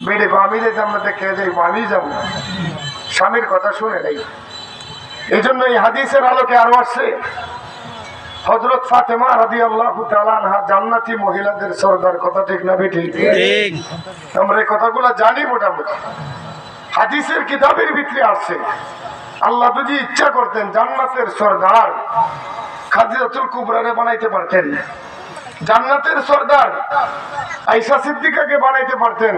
মেয়েরে আমি যে জান্নাতে খেয়ে যাই আমি যাব। স্বামীর কথা শুনে নেই। এই জন্য এই হাদিসের আলোকে আরও আসছে। হজরত ফাতেমা রাদি আল্লাহ তালানহা জান্নাতি মহিলাদের সর্দার কথা ঠিক না বেটি আমরা এই কথাগুলো জানি মোটামুটি। হাদিসের কিতাবের ভিতরে আসছে আল্লাহ যদি ইচ্ছা করতেন জান্নাতের সর্দার খাদিজাতুল কুবরারে বানাইতে পারতেন। জান্নাতের সর্দার আইসা সিদ্দিকাকে বানাইতে পারতেন।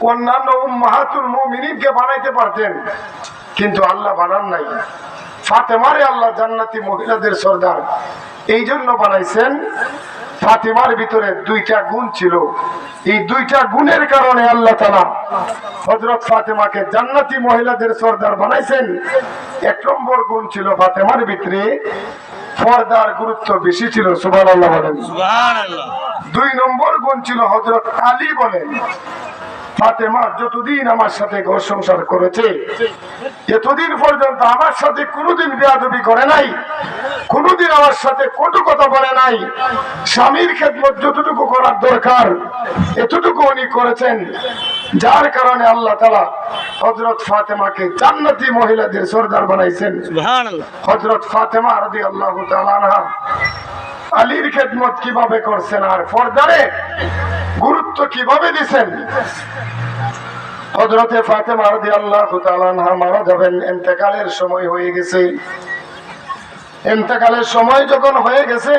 অন্যান্য বানাইতে পারতেন। কিন্তু আল্লাহ বানান নাই। ফাতেমারে আল্লাহ জান্নাতি মহিলাদের সর্দার। এই জন্য বানাইছেন, ফাতেমার ভিতরে দুইটা গুণ ছিল। এই দুইটা গুণের কারণে আল্লাহ তালা হজরত ফাতেমাকে জান্নাতি মহিলাদের সর্দার বানাইছেন। এক নম্বর গুণ ছিল ফাতেমার ভিতরে পর্দার গুরুত্ব বেশি ছিল সুবান আল্লাহ বলেন দুই নম্বর গুণ ছিল হজরত আলী বলেন। ফাতেমা যতদিন আমার সাথে ঘর সংসার করেছে এতদিন পর্যন্ত আমার সাথে কোনোদিন বেয়াদবি করে নাই কোনোদিন আমার সাথে কটু কথা বলে নাই। স্বামীর খেদমত যতটুকু করার দরকার এতটুকু উনি করেছেন। যার কারণে আল্লাহ তালা হজরত ফাতেমাকে জান্নাতি মহিলাদের সর্দার বানাইছেন। হজরত ফাতেমা রাদি আল্লাহ আলীর খেদমত কীভাবে করছেন আর ফরদারে গুরুত্ব কীভাবে দিছেন? হজরতে ফাতেমা রাদি আল্লাহ তালানহা মারা যাবেন। এতেকালের সময় হয়ে গেছে। এতেকালের সময় যখন হয়ে গেছে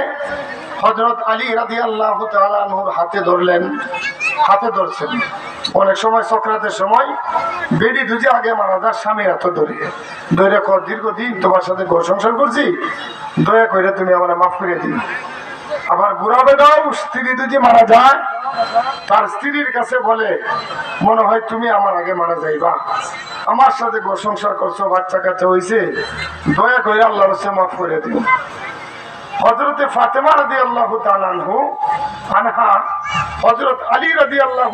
হজরত আলী রাদি আল্লাহ হাতে ধরলেন, হাতে ধরছেন। অনেক সময় সক্রাতের সময় বেডি ধুজে আগে মারা যার স্বামীর হাতে ধরে। ধরে কর, দীর্ঘদিন তোমার সাথে ঘর সংসার করছি, দয়া করে তুমি আমার মাফ করে দিন আবার বুড়া বেটাও স্ত্রী যদি মারা যায়, তার স্ত্রীর কাছে বলে, মনে হয় তুমি আমার আগে মারা যাইবা। আমার সাথে ঘর সংসার করছ, বাচ্চা কাচ্চা হয়েছে দয়া করে আল্লাহর কাছে মাফ করে দিন হজরতে আল্লাহ আল্লাহ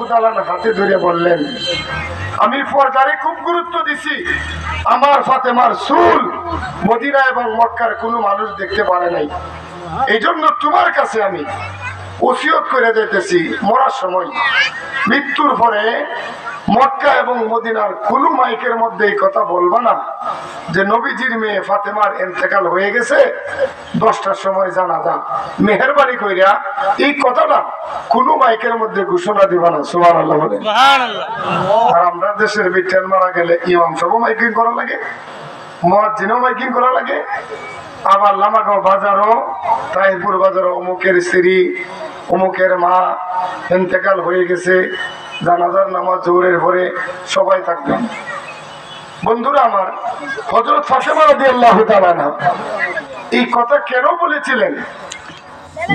হাতে ধরে বললেন, আমি পর্দারে খুব গুরুত্ব দিছি। আমার ফাতেমার চুল মদিনা এবং মক্কার কোনো মানুষ দেখতে পারে নাই। এই জন্য তোমার কাছে আমি ওসিয়ত করে যেতেছি মরার সময়। মৃত্যুর পরে মক্কা এবং মদিনার কোনো মাইকের মধ্যে এই কথা বলবা না যে নবীজির মেয়ে ফাতেমার এন্তেকাল হয়ে গেছে দশটার সময় জানা যা মেহরবানি কইরা এই কথাটা কোনো মাইকের মধ্যে ঘোষণা দিবা না সুমান আল্লাহ বলে আর আমরা দেশের বিটেন মারা গেলে ইমাম সব মাইকিং করা লাগে মহাজিনও মাইকিং করা লাগে আবার লামাগাঁও বাজারও, তাহিরপুর বাজারও অমুকের স্ত্রী, অমুকের মা এন্তেকাল হয়ে গেছে, জানাজার নামাজ জোরের ভরে সবাই থাকবেন বন্ধুরা আমার হজরত আল্লাহ এই কথা কেন বলেছিলেন?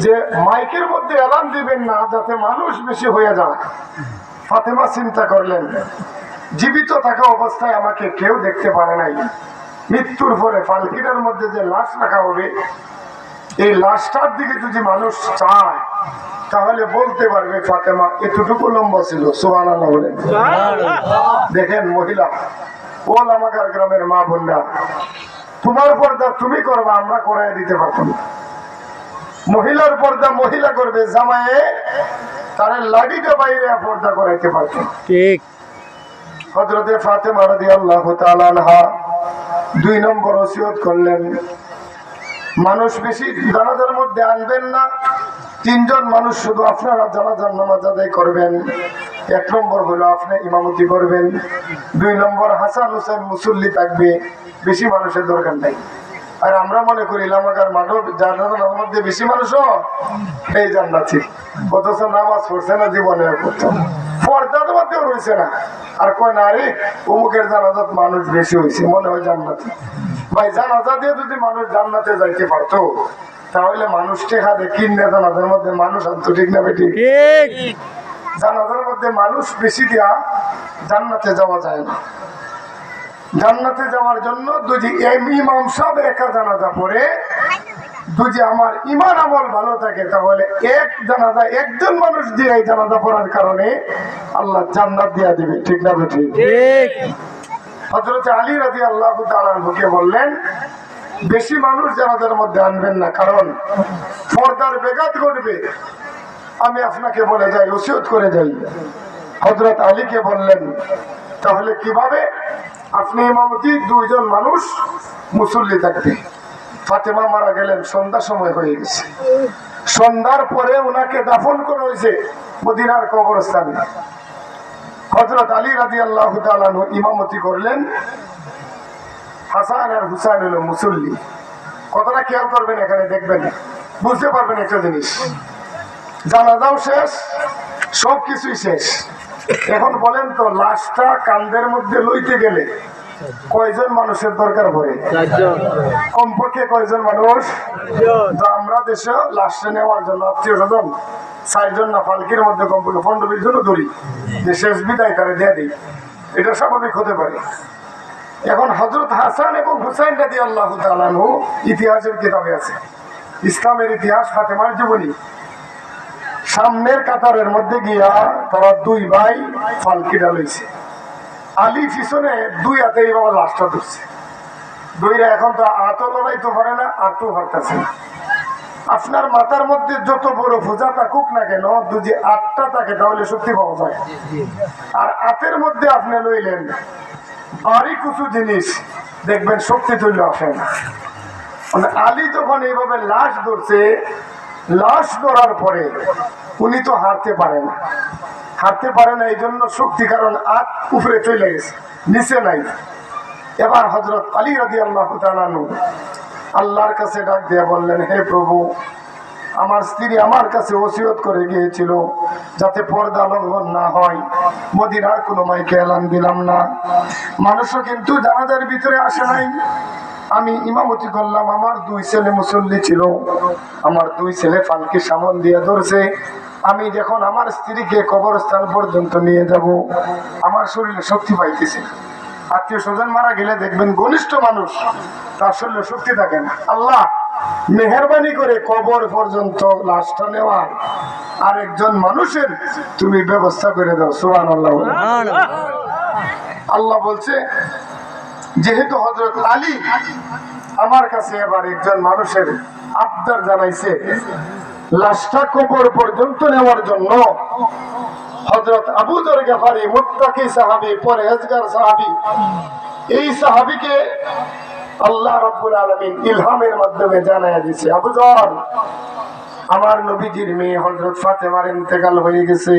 যে মাইকের মধ্যে অ্যালার্ম দিবেন না, যাতে মানুষ বেশি হয়ে যায়। ফাতেমা চিন্তা করলেন, জীবিত থাকা অবস্থায় আমাকে কেউ দেখতে পারে নাই। মৃত্যুর পরে পালকিটার মধ্যে যে লাশ রাখা হবে এই লাশটার দিকে যদি মানুষ চায় তাহলে বলতে পারবে ফাতেমা এতটুকু লম্বা ছিল সোহান বলেন। দেখেন মহিলা ওল আমাকার গ্রামের মা বোনরা তোমার পর্দা তুমি করবা আমরা করাই দিতে পারতাম না। মহিলার পর্দা মহিলা করবে জামায়ে তারা লাডিতে বাইরে পর্দা করাইতে পারতো। ঠিক। হজরতে ফাতেমা রাদিয়াল্লাহু তাআলা আনহা দুই নম্বর ওসিয়ত করলেন। মানুষ বেশি জানাজার মধ্যে আনবেন না। তিনজন মানুষ শুধু আপনারা জানাজার নামাজ আদায় করবেন। এক নম্বর হলো আপনি ইমামতি করবেন। দুই নম্বর হাসান হোসেন মুসল্লি থাকবে। বেশি মানুষের দরকার নাই। আর আমরা মনে করি লামাকার মানব জানাজার মধ্যে বেশি মানুষও এই জান্নাতি। অথচ নামাজ পড়ছে না জীবনে করতো পর্দার মধ্যেও রয়েছে না। আর কয় না রে অমুকের জানাজাত মানুষ বেশি হয়েছে মনে হয় জান্নাতি। ভাই জানাজা দিয়ে যদি মানুষ জান্নাতে যাইতে পারতো তাহলে মানুষ টেকা দিয়ে কিনে জানাজার মধ্যে মানুষ আনতো ঠিক না বেটি? জানাজার মধ্যে মানুষ বেশি দেয়া জান্নাতে যাওয়া যায় না। জান্নাতে যাওয়ার জন্য যদি ইমাম সব একা জানাজা পড়ে যদি আমার ইমান আমল ভালো থাকে তাহলে এক জানাজা একজন মানুষ দিয়ে এই জানাজা পড়ার কারণে আল্লাহ জান্নাত দিয়া দিবে। ঠিক না ঠিক। হজরত আলী রাজি আল্লাহ তালুকে বললেন বেশি মানুষ জানাজার মধ্যে আনবেন না কারণ পর্দার বেগাত ঘটবে। আমি আপনাকে বলে যাই ওসিয়ত করে যাই। হজরত আলীকে বললেন তাহলে কীভাবে? আপনি ইমামতি দুইজন মানুষ মুসল্লি থাকবে। ফাতেমা মারা গেলেন সন্ধ্যা সময় হয়ে গেছে। সন্ধ্যার পরে ওনাকে দাফন করা হয়েছে, মদিনার কবরস্থানে। হজরত আলী রাজি আল্লাহ ইমামতি করলেন। হাসান আর হুসাইন হলো মুসল্লি। কতটা খেয়াল করবেন এখানে, দেখবেন। বুঝতে পারবেন একটা জিনিস। জানাজাও শেষ সব কিছুই শেষ। এখন বলেন তো, লাশটা কান্দের মধ্যে লইতে গেলে কয়জন মানুষের দরকার পড়ে? কমপক্ষে কয়জন মানুষ? আমরা দেশে লাশটা নেওয়ার জন্য আত্মীয় স্বজন চারজন না পালকির মধ্যে কমপক্ষে পনেরো বিশ জনও ধরি। যে শেষ বিদায় তারা দিয়ে দিই। এটা স্বাভাবিক হতে পারে। এখন হজরত হাসান এবং হুসাইন রাজি আল্লাহ তালানহু ইতিহাসের কিতাবে আছে। ইসলামের ইতিহাস ফাতেমার জীবনী। সামনের কাতারের মধ্যে গিয়া তারা দুই ভাই ফালকিটা লইছে আলী পিছনে দুই হাতে এইভাবে লাশটা ধরছে। দুইরা এখন তো আতও লড়াইতে পারে না আটও পারতেছে না। আপনার মাথার মধ্যে যত বড় ভোজা থাকুক না কেন, যদি আটটা থাকে তাহলে সত্যি পাওয়া যায়। আর আতের মধ্যে আপনি লইলেন ভারী কিছু জিনিস, দেখবেন শক্তি তুল্য আসে না। মানে আলী যখন এইভাবে লাশ ধরছে, লাশ ধরার পরে উনি তো হারতে পারে না। হারতে পারে না, এই জন্য শক্তি কারণ আত উপরে চলে গেছে, নিচে নাই। এবার হজরত আলী রাজি আল্লাহ আল্লাহর কাছে ডাক দিয়ে বললেন, হে প্রভু, আমার স্ত্রী আমার কাছে ওসিয়ত করে গিয়েছিল যাতে পর্দা লঙ্ঘন না হয়। মদিনার কোনো মাইকে এলান দিলাম না। মানুষও কিন্তু জানাজার ভিতরে আসে নাই। আমি ইমামতি করলাম, আমার দুই ছেলে মুসল্লি ছিল। আমার দুই ছেলে ফালকে সামন দিয়ে ধরছে। আমি যখন আমার স্ত্রীকে কবরস্থান পর্যন্ত নিয়ে যাব, আমার শরীরে শক্তি পাইতেছে আত্মীয় স্বজন মারা গেলে দেখবেন ঘনিষ্ঠ মানুষ, তার শরীরে শক্তি থাকে না। আল্লাহ মেহরবানি করে কবর পর্যন্ত লাশটা নেওয়ার আর একজন মানুষের তুমি ব্যবস্থা করে দাও সোহান আল্লাহ আল্লাহ বলছে, যেহেতু হজরত আলী আমার কাছে এবার একজন মানুষের আবদার জানাইছে লাশটা কবর পর্যন্ত নেওয়ার জন্য। হজরত আবু দর গাফারি, মুত্তাকি সাহাবি, পরহেজগার সাহাবি, এই সাহাবিকে আল্লাহ রাব্বুল আলামিন ইলহামের মাধ্যমে জানায় দিয়েছে আবু জর আমার নবীজির মেয়ে হজরত ফাতেমার ইন্তেকাল হয়ে গেছে।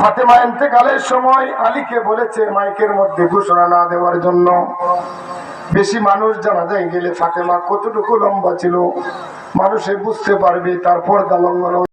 ফাতেমা ইন্তেকালের সময় আলীকে বলেছে মাইকের মধ্যে ঘোষণা না দেওয়ার জন্য। বেশি মানুষ জানা যায় গেলে ফাতেমা কতটুকু লম্বা ছিল। মানুষে বুঝতে পারবে তারপর দা লঙ্ঘন